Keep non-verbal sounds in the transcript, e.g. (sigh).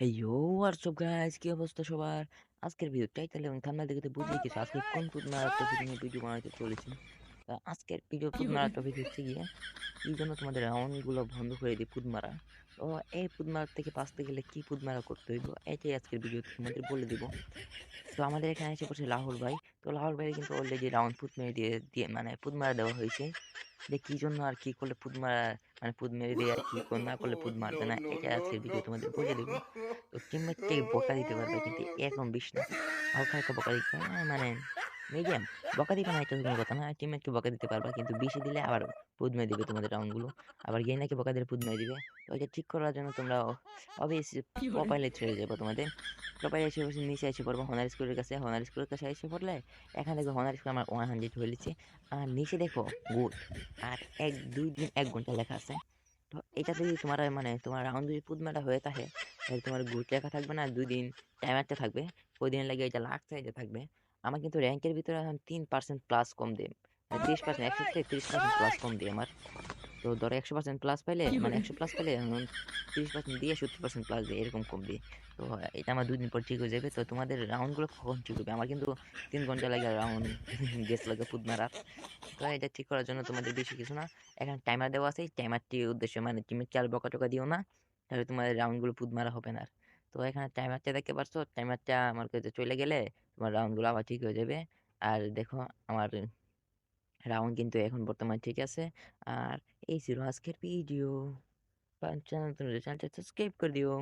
আর WhatsApp guys কি অবস্থা সবার আজকের ভিডিও টাইটেল এবং থাম্বনেল দেখে তো বুঝেই গেছো আজকে কোন মারার টপিক নিয়ে ভিডিও বানাতে চলেছি আজকের ভিডিও মারার টপিক হচ্ছে গিয়ে এই জন্য তোমাদের রাউন্ডগুলো বন্ধ করে দিই মারা তো এই মারার থেকে বাঁচতে গেলে কি ফুড মারা করতে হইব? এটাই আজকের ভিডিও তোমাদের বলে দিব। তো আমাদের এখানে এসে পড়ছে লাহুল ভাই। তো লাহুল ভাই কিন্তু অলরেডি রাউন্ড ফুট মেরে দিয়ে দিয়ে মানে ফুট মারা দেওয়া হয়েছে। যে কী জন্য আর কি করলে ফুট মারা মানে ফুট মেরে দিয়ে আর কি না করলে ফুট মারবে না, এটা আজকের ভিডিও তোমাদের বলে দেবো। তো টিমমেটকে বকা দিতে পারবে কিন্তু এরকম বিষ না। হালকা হালকা বকা দিতে মানে মিডিয়াম বকা দিবে না এটা কোনো কথা না টিমমেটকে বকা দিতে পারবা কিন্তু বেশি দিলে আবার পুদ মেরে দিবে তোমাদের রাউন্ডগুলো আবার গেইনাকে বকা দিলে পুদ মেরে দিবে তো এটা ঠিক করার জন্য তোমরা অবভিয়াসলি প্রোফাইলে ছেড়ে যাব তোমাদের। প্রোফাইলে এসে বসে নিচে এসে পড়ব হনার স্কুলের কাছে। হনার স্কুলের কাছে এসে পড়লে এখানে দেখো হনার স্কুল আমার ওয়ান হান্ড্রেড হয়ে লিখছে আর নিচে দেখো গুড আর এক দুই দিন এক ঘণ্টা লেখা আছে। তো এটা যদি তোমার মানে তোমার রাউন্ড যদি পুদমাটা হয়ে থাকে তাহলে তোমার গুড লেখা থাকবে না। দুই দিন টাইমারটা থাকবে। ওই দিনের লাগে এটা লাখ সাইডে থাকবে। আমার কিন্তু র্যাঙ্কের ভিতরে এখন তিন পার্সেন্ট প্লাস কম দেয় তিরিশ পার্সেন্ট একশো থেকে তিরিশ পার্সেন্ট প্লাস কম দিয়ে আমার। তো ধরো একশো পার্সেন্ট প্লাস পাইলে মানে একশো প্লাস পাইলে এখন তিরিশ পার্সেন্ট দিয়ে সত্তর পার্সেন্ট প্লাস দিয়ে এরকম কম দিয়ে। তো এটা আমার দুদিন পর ঠিক হয়ে যাবে। তো তোমাদের রাউন্ডগুলো কখন ঠিক হবে? আমার কিন্তু তিন ঘণ্টা লাগে রাউন্ড গেস (laughs) লাগে ফুড মারার। তো এটা ঠিক করার জন্য তোমাদের বেশি কিছু না। এখানে টাইমার দেওয়া আছে। টাইমারটির উদ্দেশ্য মানে টিমের চাল বকা টোকা দিও না তাহলে তোমার রাউন্ডগুলো ফুড মারা হবে না আর। তো এখানে টাইমারটা দেখতে পারছ? টাইমারটা আমার কাছে চলে গেলে তোমার রাউন্ডগুলো আবার ঠিক হয়ে যাবে। আর দেখো আমার রাউন্ড কিন্তু এখন বর্তমানে ঠিক আছে। আর এই ছিল আজকের ভিডিও চ্যানেল চ্যানেলটা সাবস্ক্রাইব করে দিও।